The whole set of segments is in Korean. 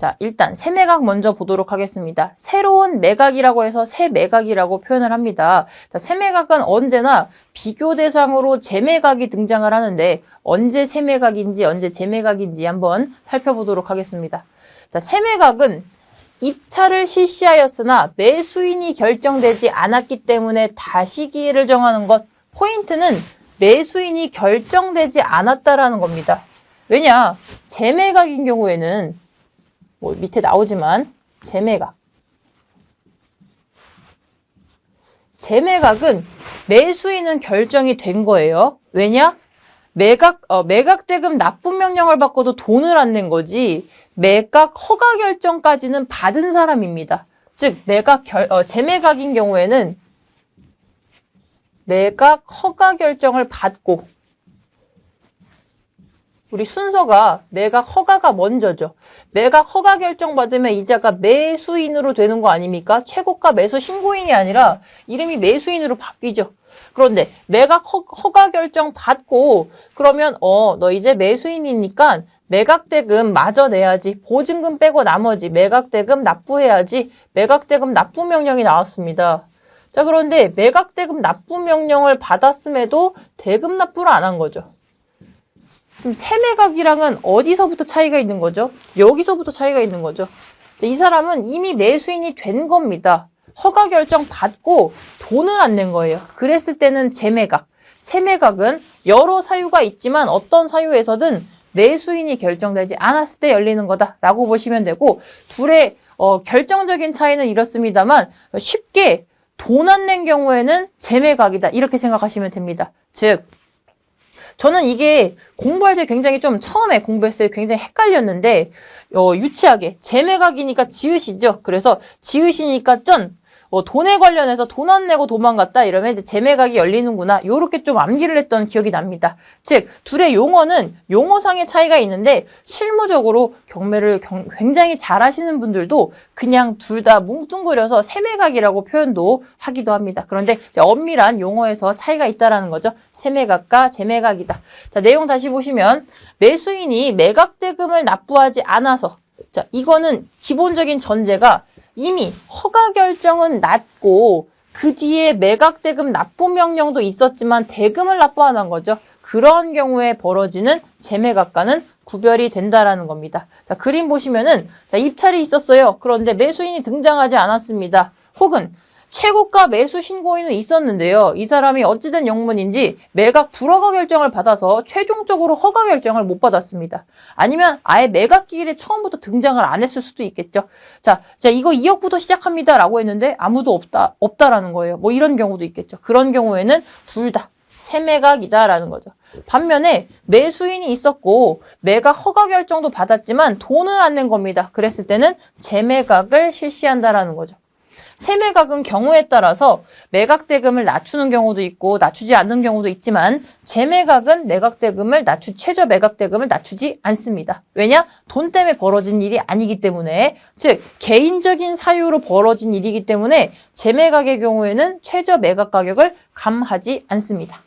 자, 일단 새 매각 먼저 보도록 하겠습니다. 새로운 매각이라고 해서 새 매각이라고 표현을 합니다. 자, 새 매각은 언제나 비교 대상으로 재매각이 등장을 하는데 언제 새 매각인지 언제 재매각인지 한번 살펴보도록 하겠습니다. 자, 새 매각은 입찰을 실시하였으나 매수인이 결정되지 않았기 때문에 다시 기회를 정하는 것. 포인트는 매수인이 결정되지 않았다라는 겁니다. 왜냐? 재매각인 경우에는 뭐 밑에 나오지만 재매각. 재매각은 매수인은 결정이 된 거예요. 왜냐? 매각 어, 매각 대금 납부 명령을 받고도 돈을 안 낸 거지 매각 허가 결정까지는 받은 사람입니다. 즉 매각 결 어, 재매각인 경우에는 매각 허가 결정을 받고 우리 순서가 매각 허가가 먼저죠. 매각 허가 결정 받으면 이자가 매수인으로 되는 거 아닙니까? 최고가 매수 신고인이 아니라 이름이 매수인으로 바뀌죠. 그런데 매각 허, 허가 결정 받고 그러면 어 너 이제 매수인이니까 매각대금 마저 내야지 보증금 빼고 나머지 매각대금 납부해야지 매각대금 납부 명령이 나왔습니다. 자 그런데 매각대금 납부 명령을 받았음에도 대금 납부를 안 한 거죠. 그럼 세매각이랑은 어디서부터 차이가 있는 거죠? 여기서부터 차이가 있는 거죠. 이 사람은 이미 매수인이 된 겁니다. 허가 결정 받고 돈을 안 낸 거예요. 그랬을 때는 재매각. 세매각은 여러 사유가 있지만 어떤 사유에서든 매수인이 결정되지 않았을 때 열리는 거다라고 보시면 되고 둘의 어, 결정적인 차이는 이렇습니다만 쉽게 돈 안 낸 경우에는 재매각이다 이렇게 생각하시면 됩니다. 즉 저는 이게 공부할 때 굉장히 좀 처음에 공부했을 때 굉장히 헷갈렸는데 어, 유치하게 재매각이니까 지읒이죠. 그래서 지읒이니까 전 어, 돈에 관련해서 돈 안 내고 도망갔다 이러면 이제 재매각이 열리는구나 요렇게 좀 암기를 했던 기억이 납니다. 즉 둘의 용어는 용어상의 차이가 있는데 실무적으로 경매를 경, 굉장히 잘하시는 분들도 그냥 둘 다 뭉뚱그려서 세매각이라고 표현도 하기도 합니다. 그런데 엄밀한 용어에서 차이가 있다라는 거죠. 세매각과 재매각이다. 자 내용 다시 보시면 매수인이 매각 대금을 납부하지 않아서 자 이거는 기본적인 전제가 이미 허가 결정은 났고 그 뒤에 매각 대금 납부 명령도 있었지만 대금을 납부 안 한 거죠. 그런 경우에 벌어지는 재매각과는 구별이 된다라는 겁니다. 자, 그림 보시면은 자, 입찰이 있었어요. 그런데 매수인이 등장하지 않았습니다. 혹은 최고가 매수 신고인은 있었는데요. 이 사람이 어찌된 영문인지 매각 불허가 결정을 받아서 최종적으로 허가 결정을 못 받았습니다. 아니면 아예 매각 기일에 처음부터 등장을 안 했을 수도 있겠죠. 자, 자 이거 2억부터 시작합니다라고 했는데 아무도 없다 없다라는 거예요. 뭐 이런 경우도 있겠죠. 그런 경우에는 둘 다 세매각이다라는 거죠. 반면에 매수인이 있었고 매각 허가 결정도 받았지만 돈을 안 낸 겁니다. 그랬을 때는 재매각을 실시한다라는 거죠. 세매각은 경우에 따라서 매각 대금을 낮추는 경우도 있고 낮추지 않는 경우도 있지만 재매각은 매각 대금을 낮추 최저 매각 대금을 낮추지 않습니다. 왜냐? 돈 때문에 벌어진 일이 아니기 때문에 즉 개인적인 사유로 벌어진 일이기 때문에 재매각의 경우에는 최저 매각 가격을 감하지 않습니다.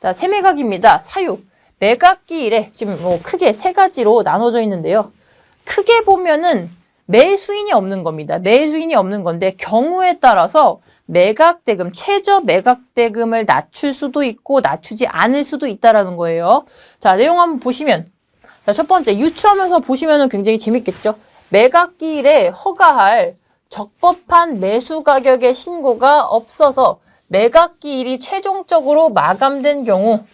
자, 세매각입니다. 사유. 매각기일에 지금 뭐 크게 세 가지로 나눠져 있는데요. 크게 보면은 매수인이 없는 겁니다. 매수인이 없는 건데 경우에 따라서 매각대금, 최저 매각대금을 낮출 수도 있고 낮추지 않을 수도 있다라는 거예요. 자, 내용 한번 보시면 자, 첫 번째 유추하면서 보시면 굉장히 재밌겠죠. 매각기일에 허가할 적법한 매수 가격의 신고가 없어서 매각기일이 최종적으로 마감된 경우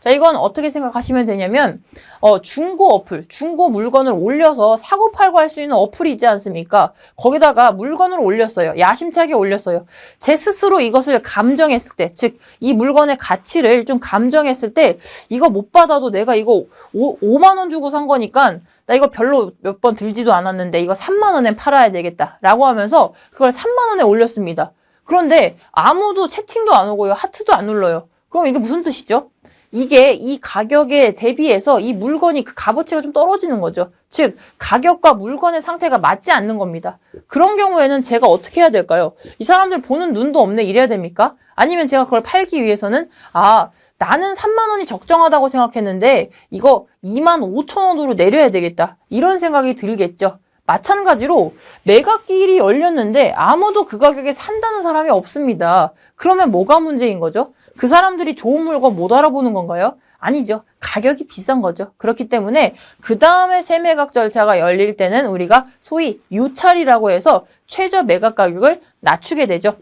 자, 이건 어떻게 생각하시면 되냐면, 어, 중고 어플, 중고 물건을 올려서 사고 팔고 할 수 있는 어플이 있지 않습니까? 거기다가 물건을 올렸어요. 야심차게 올렸어요. 제 스스로 이것을 감정했을 때, 즉, 이 물건의 가치를 좀 감정했을 때, 이거 못 받아도 내가 이거 5, 5만원 주고 산 거니까, 나 이거 별로 몇 번 들지도 않았는데, 이거 3만 원에 팔아야 되겠다. 라고 하면서, 그걸 3만 원에 올렸습니다. 그런데 아무도 채팅도 안 오고요. 하트도 안 눌러요. 그럼 이게 무슨 뜻이죠? 이게 이 가격에 대비해서 이 물건이 그 값어치가 좀 떨어지는 거죠. 즉 가격과 물건의 상태가 맞지 않는 겁니다. 그런 경우에는 제가 어떻게 해야 될까요? 이 사람들 보는 눈도 없네 이래야 됩니까? 아니면 제가 그걸 팔기 위해서는 아 나는 3만 원이 적정하다고 생각했는데 이거 2만 5천 원으로 내려야 되겠다. 이런 생각이 들겠죠. 마찬가지로 매각길이 열렸는데 아무도 그 가격에 산다는 사람이 없습니다. 그러면 뭐가 문제인 거죠? 그 사람들이 좋은 물건 못 알아보는 건가요? 아니죠. 가격이 비싼 거죠. 그렇기 때문에 그 다음에 세매각 절차가 열릴 때는 우리가 소위 유찰이라고 해서 최저 매각 가격을 낮추게 되죠.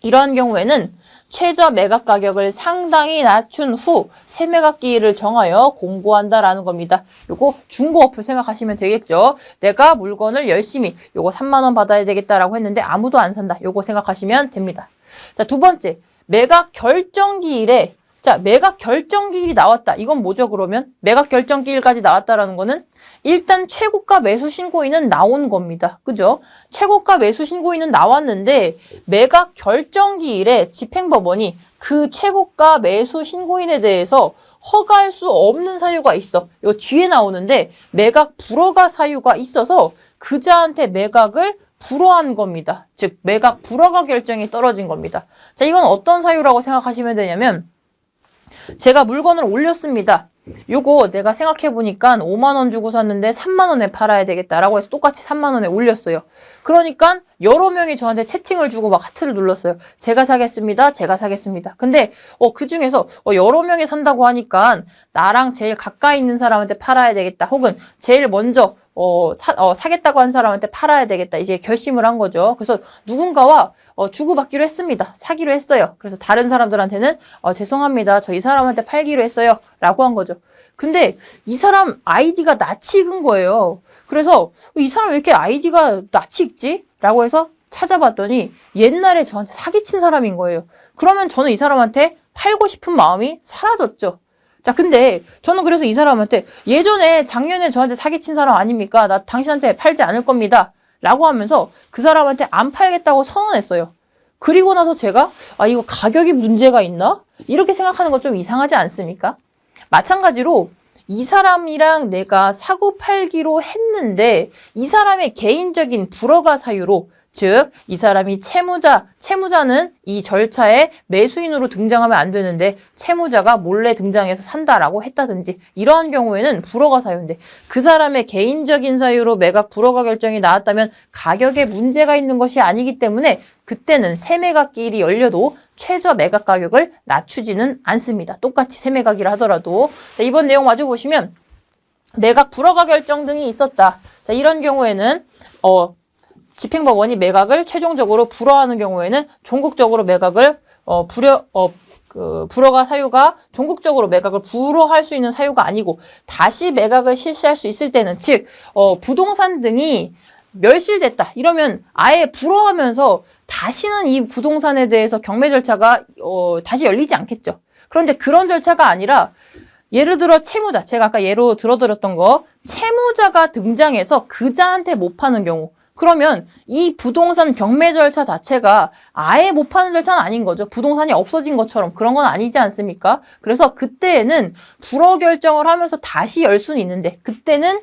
이러한 경우에는 최저 매각 가격을 상당히 낮춘 후 세매각기를 정하여 공고한다라는 겁니다. 요거 중고 어플 생각하시면 되겠죠. 내가 물건을 열심히 요거 3만 원 받아야 되겠다라고 했는데 아무도 안 산다. 요거 생각하시면 됩니다. 자, 두 번째. 매각 결정기일에 자, 매각 결정기일이 나왔다. 이건 뭐죠, 그러면? 매각 결정기일까지 나왔다라는 거는 일단 최고가 매수 신고인은 나온 겁니다. 그죠? 최고가 매수 신고인은 나왔는데 매각 결정기일에 집행법원이 그 최고가 매수 신고인에 대해서 허가할 수 없는 사유가 있어. 요 뒤에 나오는데 매각 불허가 사유가 있어서 그자한테 매각을 불허한 겁니다. 즉 매각 불허가 결정이 떨어진 겁니다. 자, 이건 어떤 사유라고 생각하시면 되냐면 제가 물건을 올렸습니다. 요거 내가 생각해 보니까 5만 원 주고 샀는데 3만 원에 팔아야 되겠다라고 해서 똑같이 3만 원에 올렸어요. 그러니까 여러 명이 저한테 채팅을 주고 막 하트를 눌렀어요. 제가 사겠습니다. 제가 사겠습니다. 근데 어, 그 중에서 어, 여러 명이 산다고 하니까 나랑 제일 가까이 있는 사람한테 팔아야 되겠다. 혹은 제일 먼저 어, 사, 어, 사겠다고 한 사람한테 팔아야 되겠다. 이제 결심을 한 거죠. 그래서 누군가와 어, 주고받기로 했습니다. 사기로 했어요. 그래서 다른 사람들한테는 어, 죄송합니다. 저 이 사람한테 팔기로 했어요. 라고 한 거죠. 근데 이 사람 아이디가 낯이 익은 거예요. 그래서 이 사람 왜 이렇게 아이디가 낯이 익지? 라고 해서 찾아봤더니 옛날에 저한테 사기친 사람인 거예요. 그러면 저는 이 사람한테 팔고 싶은 마음이 사라졌죠. 자, 근데 저는 그래서 이 사람한테 예전에 작년에 저한테 사기친 사람 아닙니까? 나 당신한테 팔지 않을 겁니다. 라고 하면서 그 사람한테 안 팔겠다고 선언했어요. 그리고 나서 제가 아, 이거 가격이 문제가 있나? 이렇게 생각하는 건 좀 이상하지 않습니까? 마찬가지로 이 사람이랑 내가 사고 팔기로 했는데 이 사람의 개인적인 불허가 사유로 즉, 이 사람이 채무자, 채무자는 이 절차에 매수인으로 등장하면 안 되는데 채무자가 몰래 등장해서 산다라고 했다든지 이러한 경우에는 불허가 사유인데 그 사람의 개인적인 사유로 매각 불허가 결정이 나왔다면 가격에 문제가 있는 것이 아니기 때문에 그때는 세매각길이 열려도 최저 매각 가격을 낮추지는 않습니다. 똑같이 세매각이라 하더라도 자, 이번 내용 마주 보시면 매각 불허가 결정 등이 있었다. 자, 이런 경우에는 어 집행법원이 매각을 최종적으로 불허하는 경우에는 종국적으로 매각을 어, 불여, 어, 그 불허가 사유가 종국적으로 매각을 불허할 수 있는 사유가 아니고 다시 매각을 실시할 수 있을 때는 즉 어, 부동산 등이 멸실됐다 이러면 아예 불허하면서 다시는 이 부동산에 대해서 경매 절차가 어, 다시 열리지 않겠죠. 그런데 그런 절차가 아니라 예를 들어 채무자 제가 아까 예로 들어드렸던 거 채무자가 등장해서 그자한테 못 파는 경우 그러면 이 부동산 경매 절차 자체가 아예 못 파는 절차는 아닌 거죠. 부동산이 없어진 것처럼 그런 건 아니지 않습니까? 그래서 그때에는 불허 결정을 하면서 다시 열 수는 있는데 그때는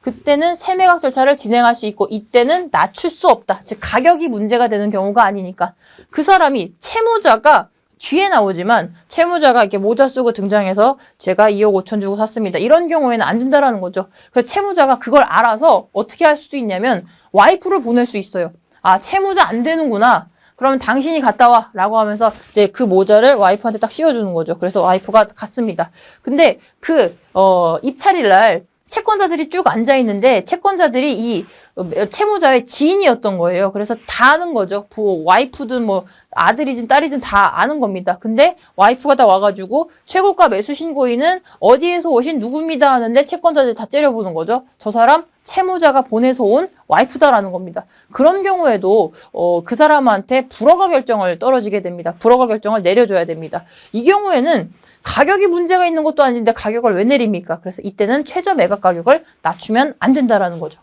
그때는 세매각 절차를 진행할 수 있고 이때는 낮출 수 없다. 즉 가격이 문제가 되는 경우가 아니니까 그 사람이 채무자가 뒤에 나오지만 채무자가 이렇게 모자 쓰고 등장해서 제가 2억 5천 주고 샀습니다. 이런 경우에는 안 된다라는 거죠. 그래서 채무자가 그걸 알아서 어떻게 할 수도 있냐면 와이프를 보낼 수 있어요. 아, 채무자 안 되는구나. 그러면 당신이 갔다 와. 라고 하면서 이제 그 모자를 와이프한테 딱 씌워주는 거죠. 그래서 와이프가 갔습니다. 근데 그, 어, 입찰일 날 채권자들이 쭉 앉아 있는데 채권자들이 이 채무자의 지인이었던 거예요. 그래서 다 아는 거죠. 부 와이프든 뭐 아들이든 딸이든 다 아는 겁니다. 근데 와이프가 다 와가지고 최고가 매수 신고인은 어디에서 오신 누구입니다 하는데 채권자들 다 째려보는 거죠. 저 사람 채무자가 보내서 온 와이프다라는 겁니다. 그런 경우에도 어, 그 사람한테 불허가 결정을 떨어지게 됩니다. 불허가 결정을 내려줘야 됩니다. 이 경우에는 가격이 문제가 있는 것도 아닌데 가격을 왜 내립니까? 그래서 이때는 최저 매각 가격을 낮추면 안 된다라는 거죠.